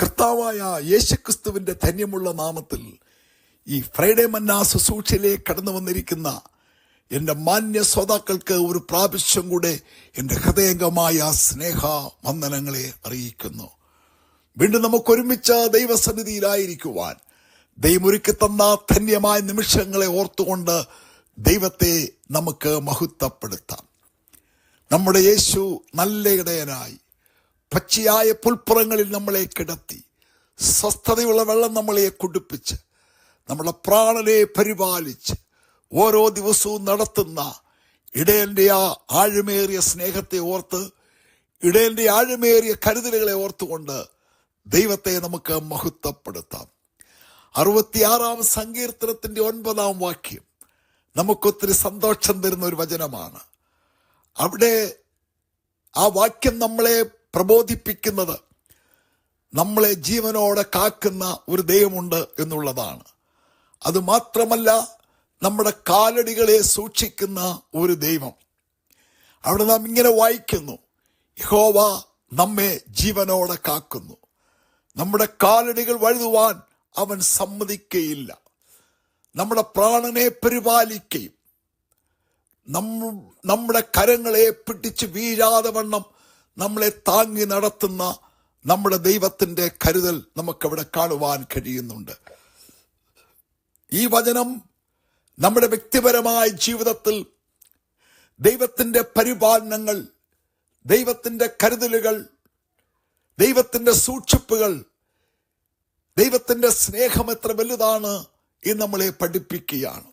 കർത്താവായ യേശുക്രിസ്തുവിന്റെ ധന്യമുള്ള നാമത്തിൽ ഈ ഫ്രൈഡേ മന്ന ശുശ്രൂഷയിലേക്ക് കടന്നു വന്നിരിക്കുന്ന എന്റെ മാന്യ ശ്രോതാക്കൾക്ക് ഒരു പ്രാവശ്യം കൂടെ എന്റെ ഹൃദയംഗമായ സ്നേഹ വന്ദനങ്ങളെ അറിയിക്കുന്നു. വീണ്ടും നമുക്ക് ഒരുമിച്ച് ദൈവസന്നിധിയിലായിരിക്കുവാൻ ദൈവമൊരുക്കി തന്ന ധന്യമായ നിമിഷങ്ങളെ ഓർത്തുകൊണ്ട് ദൈവത്തെ നമുക്ക് മഹത്വപ്പെടുത്താം. നമ്മുടെ യേശു നല്ല ഇടയനായി പച്ചയായ പുൽപ്പുറങ്ങളിൽ നമ്മളെ കിടത്തി സ്വസ്ഥതയുള്ള വെള്ളം നമ്മളെ കുടിപ്പിച്ച് നമ്മുടെ പ്രാണനെ പരിപാലിച്ച് ഓരോ ദിവസവും നടത്തുന്ന ഇടയന്റെ ആ ആഴമേറിയ സ്നേഹത്തെ ഓർത്ത് ഇടയന്റെ ആഴമേറിയ കരുതലുകളെ ഓർത്തുകൊണ്ട് ദൈവത്തെ നമുക്ക് മഹത്വപ്പെടുത്താം. അറുപത്തിയാറാം സങ്കീർത്തനത്തിന്റെ ഒൻപതാം വാക്യം നമുക്കൊത്തിരി സന്തോഷം തരുന്ന ഒരു വചനമാണ്. അവിടെ ആ വാക്യം നമ്മളെ പ്രബോധിപ്പിക്കുന്നത് നമ്മളെ ജീവനോടെ കാക്കുന്ന ഒരു ദൈവമുണ്ട് എന്നുള്ളതാണ്. അത് മാത്രമല്ല നമ്മുടെ കാലടികളെ സൂക്ഷിക്കുന്ന ഒരു ദൈവം. അവിടെ നാം ഇങ്ങനെ വായിക്കുന്നു യഹോവ നമ്മെ ജീവനോടെ കാക്കുന്നു. നമ്മുടെ കാലടികൾ വഴുതുവാൻ അവൻ സമ്മതിക്കയില്ല. നമ്മുടെ പ്രാണനെ പരിപാലിക്കുകയും നമ്മ- നമ്മുടെ കരങ്ങളെ പിടിച്ച് വീഴാതെ വണ്ണം നമ്മളെ താങ്ങി നടത്തുന്ന നമ്മുടെ ദൈവത്തിന്റെ കരുതൽ നമുക്കവിടെ കാണുവാൻ കഴിയുന്നുണ്ട്. ഈ വചനം നമ്മുടെ വ്യക്തിപരമായ ജീവിതത്തിൽ ദൈവത്തിന്റെ പരിപാലനങ്ങൾ ദൈവത്തിന്റെ കരുതലുകൾ ദൈവത്തിന്റെ സൂക്ഷിപ്പുകൾ ദൈവത്തിന്റെ സ്നേഹം എത്ര വലുതാണ് എന്ന് നമ്മളെ പഠിപ്പിക്കുകയാണ്.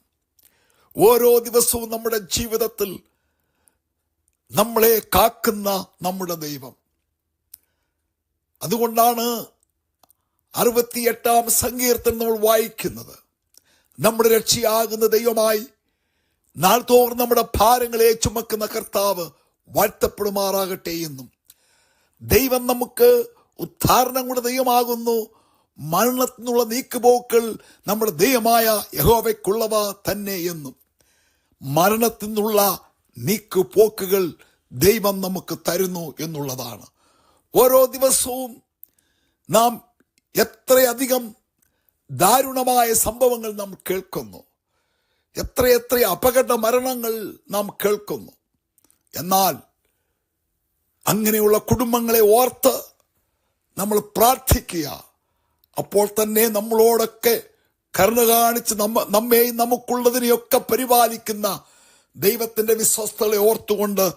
ഓരോ ദിവസവും നമ്മുടെ ജീവിതത്തിൽ നമ്മളെ കാക്കുന്ന നമ്മുടെ ദൈവം. അതുകൊണ്ടാണ് അറുപത്തിയെട്ടാം സങ്കീർത്തനം നമ്മൾ വായിക്കുന്നത്. നമ്മുടെ രക്ഷയാകുന്ന ദൈവമായി നാൾതോറും നമ്മുടെ ഭാരങ്ങളെ ചുമക്കുന്ന കർത്താവ് വാഴ്ത്തപ്പെടുമാറാകട്ടെ എന്നും. ദൈവം നമുക്ക് ഉദ്ധാരണം കൊണ്ട് ദൈവമാകുന്നു. മരണത്തിനുള്ള നീക്കുപോക്കൾ നമ്മുടെ ദൈവമായ യഹോവയ്ക്കുള്ളവ തന്നെ എന്നും. മരണത്തിൽ നിന്നുള്ള നീക്കുപോക്കുകൾ ദൈവം നമുക്ക് തരുന്നു എന്നുള്ളതാണ്. ഓരോ ദിവസവും നാം എത്രയധികം ദാരുണമായ സംഭവങ്ങൾ നാം കേൾക്കുന്നു. എത്രയെത്ര അപകട മരണങ്ങൾ നാം കേൾക്കുന്നു. എന്നാൽ അങ്ങനെയുള്ള കുടുംബങ്ങളെ ഓർത്ത് നമ്മൾ പ്രാർത്ഥിക്കുക. അപ്പോൾ തന്നെ നമ്മളോടൊക്കെ കരുണ കാണിച്ച് നമ്മ നമ്മെയും നമുക്കുള്ളതിനെയൊക്കെ പരിപാലിക്കുന്ന ദൈവത്തിന്റെ വിശ്വസ്തകളെ ഓർത്തുകൊണ്ട്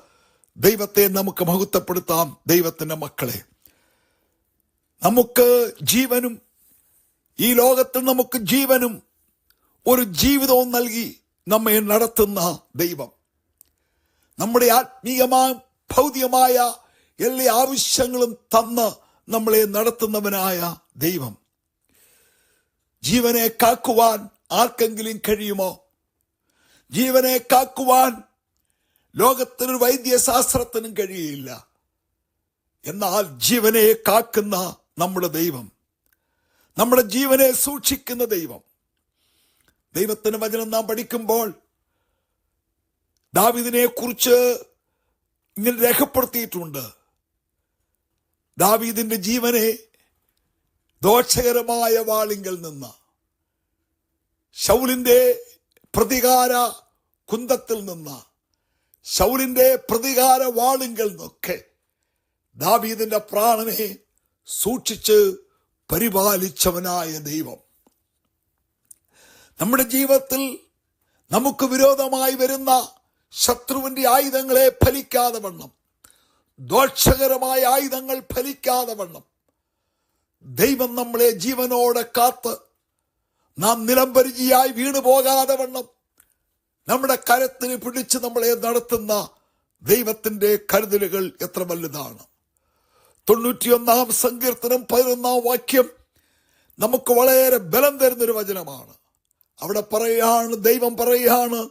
ദൈവത്തെ നമുക്ക് മഹത്വപ്പെടുത്താം ദൈവത്തിന്റെ മക്കളെ. നമുക്ക് ജീവനും ഈ ലോകത്തിൽ നമുക്ക് ജീവനും ഒരു ജീവിതവും നൽകി നമ്മെ നടത്തുന്ന ദൈവം. നമ്മുടെ ആത്മീയമായ ഭൗതികമായ എല്ലാ ആവശ്യങ്ങളും തന്ന് നമ്മളെ നടത്തുന്നവനായ ദൈവം. ജീവനെ കാക്കുവാൻ ആർക്കെങ്കിലും കഴിയുമോ? ജീവനെ കാക്കുവാൻ ലോകത്തിനൊരു വൈദ്യശാസ്ത്രത്തിനും കഴിയില്ല എന്നാൽ ജീവനെ കാക്കുന്ന നമ്മുടെ ദൈവം നമ്മുടെ ജീവനെ സൂക്ഷിക്കുന്ന ദൈവം. ദൈവത്തിന് വചനം നാം പഠിക്കുമ്പോൾ ദാവിദിനെ കുറിച്ച് ഇങ്ങനെ രേഖപ്പെടുത്തിയിട്ടുണ്ട്. ദാവീദിന്റെ ജീവനെ ദോഷകരമായ വാളിങ്കൽ നിന്ന് ശൗലിന്റെ പ്രതികാര കുന്തത്തിൽ നിന്ന് ശൗലിന്റെ പ്രതികാര വാളിങ്കൽ നിന്നൊക്കെ ദാവീദിന്റെ പ്രാണനെ സൂക്ഷിച്ച് പരിപാലിച്ചവനായ ദൈവം. നമ്മുടെ ജീവിതത്തിൽ നമുക്ക് വിരോധമായി വരുന്ന ശത്രുവിന്റെ ആയുധങ്ങളെ ഫലിക്കാതെ വണ്ണം ദോഷകരമായ ആയുധങ്ങൾ ഫലിക്കാതെ വണ്ണം ദൈവം നമ്മളെ ജീവനോടെ കാത്ത് നാം നിലംപരിചിയായി വീണു പോകാതെ വണ്ണം. നമ്മുടെ കരത്തിന് പിടിച്ച് നമ്മളെ നടത്തുന്ന ദൈവത്തിന്റെ കരുതലുകൾ എത്ര വലുതാണ്. തൊണ്ണൂറ്റിയൊന്നാം സങ്കീർത്തനം പതിനൊന്നാം വാക്യം നമുക്ക് വളരെ ബലം തരുന്നൊരു വചനമാണ്. അവിടെ പറയാണ് ദൈവം പറയുകയാണ്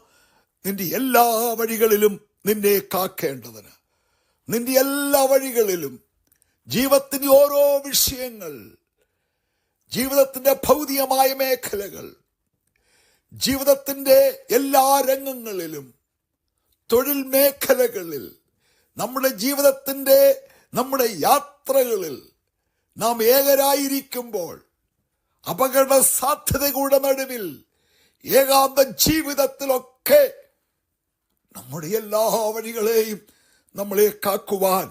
നിന്റെ എല്ലാ വഴികളിലും നിന്നെ കാക്കേണ്ടതിന്. നിന്റെ എല്ലാ വഴികളിലും ജീവത്തിന്റെ ഓരോ വിഷയങ്ങൾ ജീവിതത്തിന്റെ ഭൗതികമായ മേഖലകൾ ജീവിതത്തിന്റെ എല്ലാ രംഗങ്ങളിലും തൊഴിൽ മേഖലകളിൽ നമ്മുടെ ജീവിതത്തിന്റെ നമ്മുടെ യാത്രകളിൽ നാം ഏകരായിരിക്കുമ്പോൾ അപകട സാധ്യതകളുടെ നടുവിൽ ഏകാന്ത ജീവിതത്തിലൊക്കെ നമ്മുടെ എല്ലാ വഴികളെയും നമ്മളെ കാക്കുവാൻ.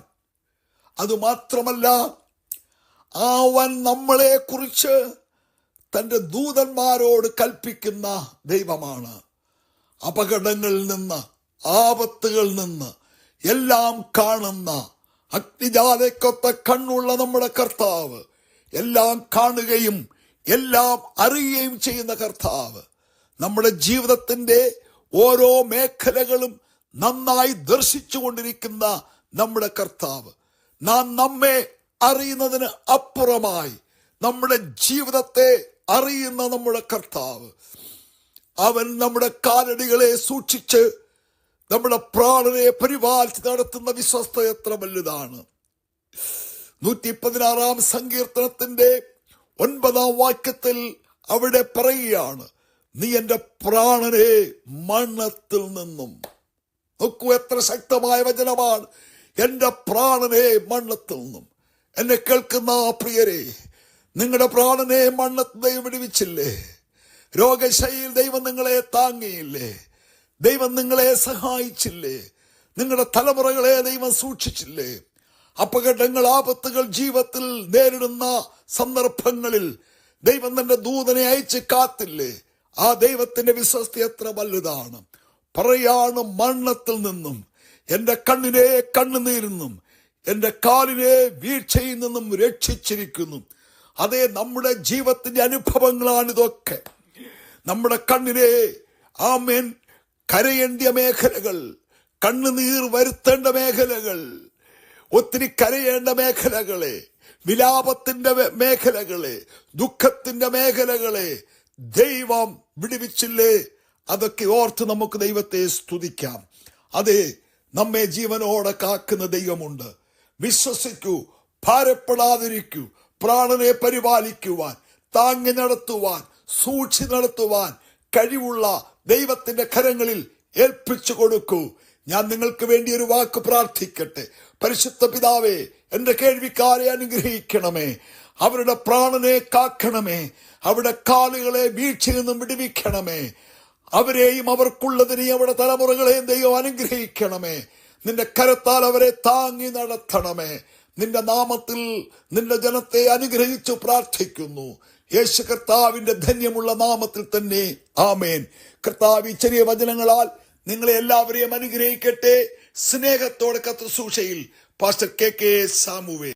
അതുമാത്രമല്ല അവൻ നമ്മളെ കുറിച്ച് തന്റെ ദൂതന്മാരോട് കൽപ്പിക്കുന്ന ദൈവമാണ്. അപകടങ്ങളിൽ നിന്ന് ആപത്തുകളിൽ നിന്ന് എല്ലാം കാണുന്ന അഗ്നിജാതയ്ക്കൊത്ത കണ്ണുള്ള നമ്മുടെ കർത്താവ്. എല്ലാം കാണുകയും എല്ലാം അറിയുകയും ചെയ്യുന്ന കർത്താവ്. നമ്മുടെ ജീവിതത്തിന്റെ ഓരോ മേഖലകളും നന്നായി ദർശിച്ചു കൊണ്ടിരിക്കുന്ന നമ്മുടെ കർത്താവ്. നാം നമ്മെ അറിയുന്നതിന് അപ്പുറമായി നമ്മുടെ ജീവിതത്തെ അറിയുന്ന നമ്മുടെ കർത്താവ്. അവൻ നമ്മുടെ കാലടികളെ സൂക്ഷിച്ച് നമ്മുടെ പ്രാണനെ പരിപാലിച്ച് നടത്തുന്ന വിശ്വസ്ത എത്ര വലുതാണ്. നൂറ്റി പതിനാറാം സങ്കീർത്തനത്തിന്റെ ഒൻപതാം വാക്യത്തിൽ അവിടെ പറയുകയാണ് നീ എന്റെ പ്രാണനെ മണ്ണത്തിൽ നിന്നും നോക്കൂ എത്ര ശക്തമായ വചനമാണ്. എന്റെ പ്രാണനെ മണ്ണത്തിൽ നിന്നും എന്നെ കേൾക്കുന്ന ആ പ്രിയരെ നിങ്ങളുടെ പ്രാണനെ മണ്ണത്ത് ദൈവം വിടുവിച്ചില്ലേ? രോഗശൈലിയിൽ ദൈവം നിങ്ങളെ താങ്ങിയില്ലേ? ദൈവം നിങ്ങളെ സഹായിച്ചില്ലേ? നിങ്ങളുടെ തലമുറകളെ ദൈവം സൂക്ഷിച്ചില്ലേ? അപകടങ്ങൾ ആപത്തുകൾ ജീവിതത്തിൽ നേരിടുന്ന സന്ദർഭങ്ങളിൽ ദൈവം തന്റെ ദൂതനെ അയച്ച് കാത്തില്ലേ? ആ ദൈവത്തിന്റെ വിശ്വസ്തി എത്ര വലുതാണ്. പറയാണ് മണ്ണത്തിൽ നിന്നും എന്റെ കണ്ണിനെ കണ്ണുനീരിന്നും എന്റെ കാലിനെ വീഴ്ചയിൽ നിന്നും രക്ഷിച്ചിരിക്കുന്നു. അതേ നമ്മുടെ ജീവിതത്തിന്റെ അനുഭവങ്ങളാണ് ഇതൊക്കെ. നമ്മുടെ കണ്ണിനെ ആമേൻ കരയേണ്ടിയ മേഖലകൾ കണ്ണുനീർ വരുത്തേണ്ട മേഖലകൾ ഒത്തിരി കരയേണ്ട മേഖലകളെ വിലാപത്തിന്റെ മേഖലകളെ ദുഃഖത്തിന്റെ മേഖലകളെ ദൈവം വിടുവിച്ചില്ലേ? അതൊക്കെ ഓർത്ത് നമുക്ക് ദൈവത്തെ സ്തുതിക്കാം. അതെ നമ്മെ ജീവനോടെ കാക്കുന്ന ദൈവമുണ്ട്. വിശ്വസിക്കൂ ഭാരപ്പെടാതിരിക്കൂ പ്രാണനെ പരിപാലിക്കുവാൻ താങ്ങി നടത്തുവാൻ സൂക്ഷി നടത്തുവാൻ കഴിവുള്ള ദൈവത്തിന്റെ കരങ്ങളിൽ ഏൽപ്പിച്ചു കൊടുക്കൂ. ഞാൻ നിങ്ങൾക്ക് വേണ്ടി ഒരു വാക്ക് പ്രാർത്ഥിക്കട്ടെ. പരിശുദ്ധ പിതാവേ എന്റെ കേൾവിക്കാരെ അനുഗ്രഹിക്കണമേ. അവരുടെ പ്രാണനെ കാക്കണമേ. അവരുടെ കാലുകളെ വീഴ്ചയിൽ നിന്നും വിടുവിക്കണമേ. അവരെയും അവർക്കുള്ളതിനെയും അവരുടെ തലമുറകളെയും ദൈവം അനുഗ്രഹിക്കണമേ. നിന്റെ കരത്താൽ അവരെ താങ്ങി നടത്തണമേ. നിന്റെ നാമത്തിൽ നിന്റെ ജനത്തെ അനുഗ്രഹിച്ചു പ്രാർത്ഥിക്കുന്നു. യേശു കർത്താവിന്റെ ധന്യമുള്ള നാമത്തിൽ തന്നെ. ആമേൻ. കർത്താവ് ഈ ചെറിയ വചനങ്ങളാൽ നിങ്ങളെ എല്ലാവരെയും അനുഗ്രഹിക്കട്ടെ. സ്നേഹത്തോടെ കത്ത് സൂക്ഷയിൽ പാസ്റ്റർ കെ കെ സാമുവേ.